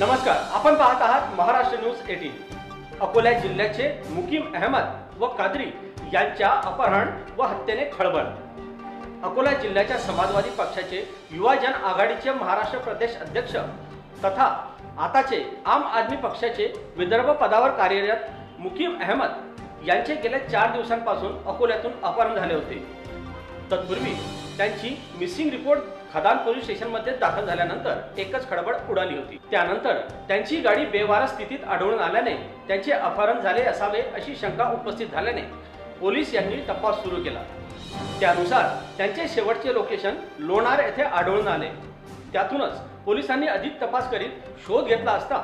नमस्कार आपण पाहत आहात महाराष्ट्र न्यूज एटीन. अकोला जिल्ह्याचे मुकीम अहमद व कादरी यांच्या अपहरण व हत्येने खळबळ. अकोला जिल्ह्याच्या समाजवादी पक्षाचे युवा जन आघाडीचे महाराष्ट्र प्रदेश अध्यक्ष तथा आताचे आम आदमी पक्षाचे विदर्भ पदावर कार्यरत मुकीम अहमद यांचे गेल्या चार दिवसांपासून अकोल्यातून अपहरण झाले होते. तत्पूर्वी त्यांची मिसिंग रिपोर्ट खदान पोलीस स्टेशनमध्ये दाखल झाल्यानंतर एकच खडबड उडाली होती. त्यानंतर त्यांची गाडी बेवारा स्थितीत आढळून आल्याने त्यांचे अपहरण झाले असावे अशी शंका उपस्थित झाल्याने पोलीस यांनी तपास सुरू केला. त्यानुसार त्यांचे शेवटचे लोकेशन लोणार येथे आढळून आले. त्यातूनच पोलिसांनी अधिक तपास करीत शोध घेतला असता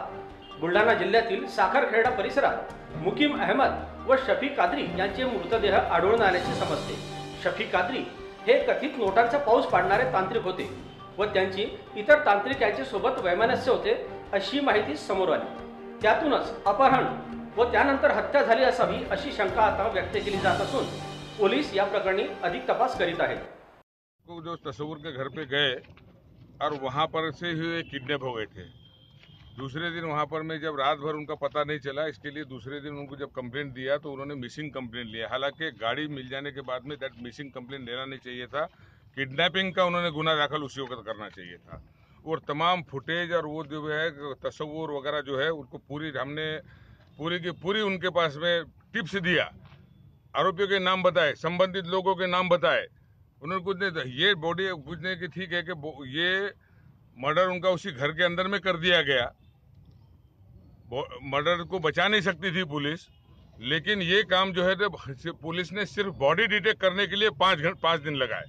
बुलढाणा जिल्ह्यातील साखरखेडा परिसरात मुकीम अहमद व शफी कादरी यांचे मृतदेह आढळून आल्याचे समजते. शफी कादरी हे कथित नोटांचा पाऊस पाडणारे तांत्रिक होते व त्यांची इतर तांत्रिक यांच्या सोबत वैमनस्य होते अशी माहिती समोर आली. त्यातूनच अपहरण व त्यानंतर हत्या झाली असावी अशी शंका आता व्यक्त केली जात असून पोलीस या प्रकरणी अधिक तपास करीत आहेत. जो तस्वुर के घर पे गए और वहाँ पर से ही किडनैप हो गए थे। दूसरे दिन वहाँ पर मैं जब रात भर उनका पता नहीं चला, इसके लिए दूसरे दिन उनको जब कंप्लेंट दिया तो उन्होंने मिसिंग कंप्लेंट लिया। हालाँकि गाड़ी मिल जाने के बाद में दैट मिसिंग कंप्लेंट लेना नहीं चाहिए था। किडनैपिंग का उन्होंने गुना दाखिल उसी वक्त करना चाहिए था। और तमाम फुटेज और वो जो है, तस्वूर वगैरह जो है, उनको पूरी हमने, पूरी की पूरी उनके पास में टिप्स दिया। आरोपियों के नाम बताए, संबंधित लोगों के नाम बताए। उन्होंने कुछ नहीं ये बॉडी पूछने की ठीक है कि ये मर्डर उनका उसी घर के अंदर में कर दिया गया। मर्डर को बचा नहीं सकती थी पुलिस, लेकिन ये काम जो है तो पुलिस ने सिर्फ़ बॉडी डिटेक्ट करने के लिए पाँच घंटे पाँच दिन लगाए।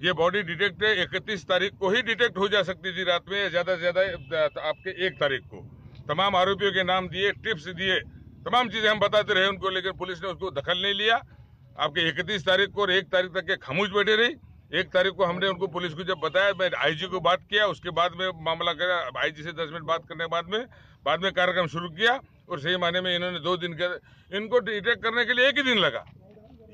ये बॉडी डिटेक्ट इकतीस तारीख को ही डिटेक्ट हो जा सकती थी रात में ज़्यादा से ज़्यादा आपके एक तारीख को। तमाम आरोपियों के नाम दिए, टिप्स दिए, तमाम चीज़ें हम बताते रहे उनको, लेकिन पुलिस ने उसको दखल नहीं लिया। आपके इकतीस तारीख को और एक तारीख तक के खामोश बैठे रही। एक तारीख को हमने उनको पुलिस को जब बताया, मैं आईजी को बात किया, उसके बाद में मामला करा, आईजी से दस मिनट बात करने के बाद में बाद में कार्यक्रम शुरू किया और सही माने में इन्होंने दो दिन के, इनको डिटेक्ट करने के लिए एक ही दिन लगा।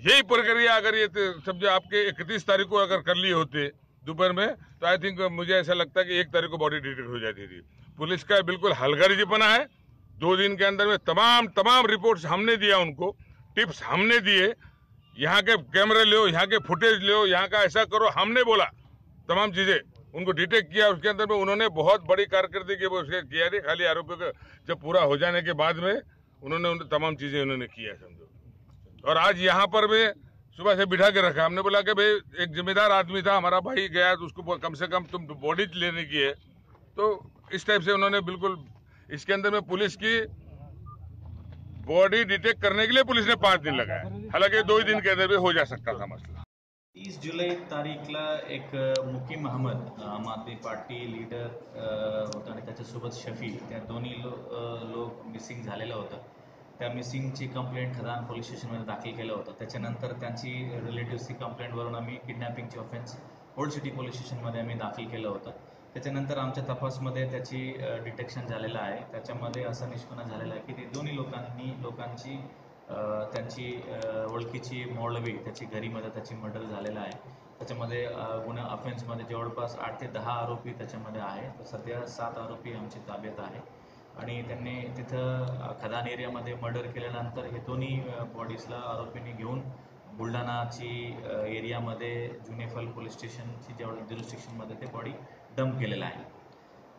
यही प्रक्रिया अगर ये समझो आपके इकतीस तारीख को अगर कर लिए होते दोपहर में तो आई थिंक मुझे ऐसा लगता है कि एक तारीख को बॉडी डिटेक्ट हो जाती थी। पुलिस का बिल्कुल हलगर्जीपना है। दो दिन के अंदर में तमाम तमाम रिपोर्ट्स हमने दिया उनको टिप्स हमने दिए यहाँ के कैमरे लो यहाँ के फुटेज लो यहाँ का ऐसा करो, हमने बोला, तमाम चीज़ें, उनको डिटेक्ट किया, उसके अंदर में उन्होंने बहुत बड़ी कारकर्दगी वो उसके किया नहीं, खाली आरोपियों का जब पूरा हो जाने के बाद में उन्होंने उन तमाम चीज़ें उन्होंने किया, समझो। और आज यहाँ पर भी सुबह से बिठा के रखा, हमने बोला कि भाई, एक जिम्मेदार आदमी था, हमारा भाई गया तो उसको कम से कम तुम बॉडी लेने की है। तो इस टाइप से उन्होंने बिल्कुल, इसके अंदर में पुलिस की बॉडी डिटेक्ट करने के लिए पुलिस ने पांच दिन लगाया हालांकि दो ही दिन के अंदर भी हो जा सकता था मसला। तीस जुलै तारीखला एक मुकीम अहमद आम आदमी पार्टी लीडर होता आणि त्याच्यासोबत शफी त्या दोन्ही लो लोक मिसिंग झालेलं होता. त्या मिसिंगची कंप्लेंट खदान पोलीस स्टेशनमध्ये दाखल केलं होतं. त्याच्यानंतर त्यांची रिलेटिव्हची कंप्लेंटवरून आम्ही किडनॅपिंगची ऑफेन्स ओल्ड सिटी पोलीस स्टेशनमध्ये आम्ही दाखल केलं होतं. त्याच्यानंतर आमच्या तपासमध्ये त्याची डिटेक्शन झालेलं आहे. त्याच्यामध्ये असा निष्पन्न झालेला आहे की ते दोन्ही लोकांनी लोकांची त्यांची ओळखीची मौलवी त्याची घरीमध्ये त्याची मर्डर झालेला आहे. त्याच्यामध्ये गुन्हा अफेन्समध्ये जवळपास आठ ते दहा आरोपी त्याच्यामध्ये आहे. तर सध्या सात आरोपी आमची ताब्यात आहे. आणि त्यांनी तिथं खदान एरियामध्ये मर्डर केल्यानंतर हे दोन्ही बॉडीजला आरोपींनी घेऊन बुलढाणाची एरियामध्ये जुनेफल पोलीस स्टेशनची जवळ ज्युरिस्टिक्शनमध्ये ते बॉडी डंप केलेला आहे.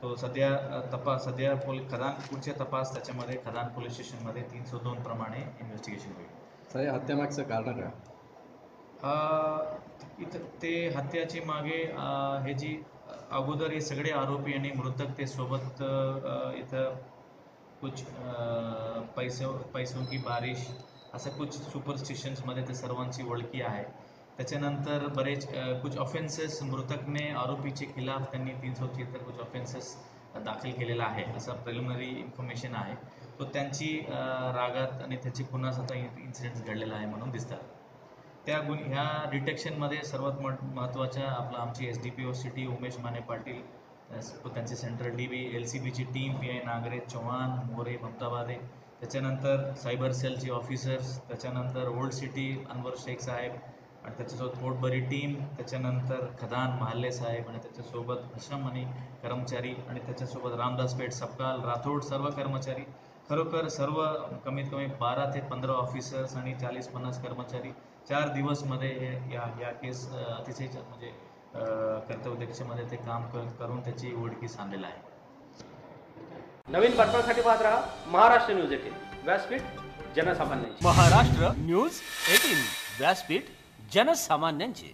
तो सध्या तपास सध्या पोल खदान पुढचे तपास त्याच्यामध्ये खदान पोलीस स्टेशनमध्ये तीनशे दोन प्रमाणे इन्व्हेस्टिगेशन होईल. या हत्यामागचं कारण काय इथं ते हत्याची मागे हे जी अगोदर हे सगळे आरोपी आणि मृतक ते सोबत इथं कुछ पैसो पैसों की बारिश असं कुछ सुपरस्टिशन्समध्ये ते सर्वांची ओळखी आहे. त्याच्यानंतर बरेच कुछ ऑफेन्सेस मृतकने आरोपीचे खिलाफ त्यांनी तीन सौ छिहत्तर कुछ ऑफेन्सेस दाखल केलेला आहे असं प्रिलिमिनरी इन्फॉर्मेशन आहे. तो त्यांची रागात आणि त्याची पुन्हा स्वतः इन्सिडेंट्स घडलेला आहे म्हणून दिसतात. त्या गुन ह्या डिटेक्शनमध्ये सर्वात महत्त्वाच्या आपलं आमची S D P O city Umesh Mane Patil त्यांचे central D B L C बीची team P I Nagare Chavan More ममताबादे. त्याच्यानंतर सायबर सेलचे ऑफिसर्स त्याच्यानंतर ओल्ड सिटी अनवर शेख साहेब आणि त्याच्यासोबत पोटभरी टीम त्याच्यानंतर खदान महाले साहेब आणि त्याच्यासोबत हशम आणि कर्मचारी आणि त्याच्यासोबत रामदास पेठ सपकाल राठोड सर्व कर्मचारी. खरोखर सर्व कमीत कमी बारा ते पंधरा ऑफिसर्स आणि चाळीस पन्नास कर्मचारी चार दिवसमध्ये हे या या केस अतिशय म्हणजे अ, कर्तव्यदक्षतेमध्ये ते काम कर करून त्याची उघडकीस आणलेलं आहे. नवीन बातम्यांसाठी पाहत राहा महाराष्ट्र न्यूज एटीन व्यासपीठ जनसामान्यांची. महाराष्ट्र न्यूज एटीन व्यासपीठ जनसामान्यांचे